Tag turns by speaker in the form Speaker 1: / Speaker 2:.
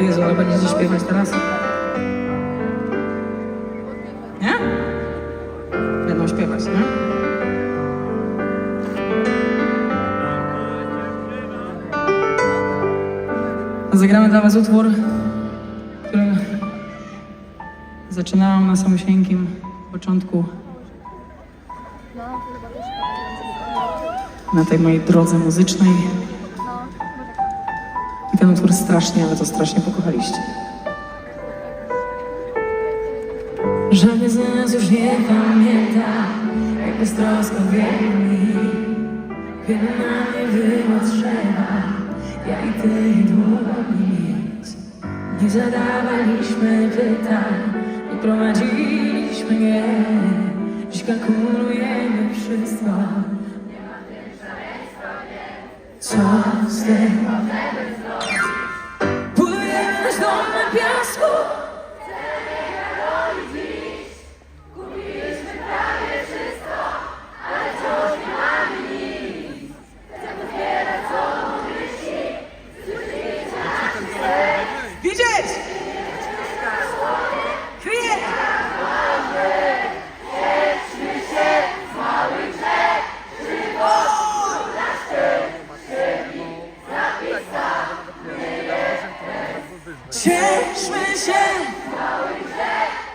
Speaker 1: Jezu, ale będziecie śpiewać teraz? Nie? Będą śpiewać, nie? Zagramy dla Was utwór, który zaczynałam na samosieńkim początku na tej mojej drodze muzycznej. I ten utwór strasznie, ale to strasznie pokochaliście. Żaden z nas już nie pamięta, jak beztrosko wielmi. Kiedy na mnie było trzeba, ja i ty długi mieć. Nie zadawaliśmy pytań, nie prowadziliśmy nie. Dziś kalkulujemy wszystko. Co z tym? Cieszmy się! Cały!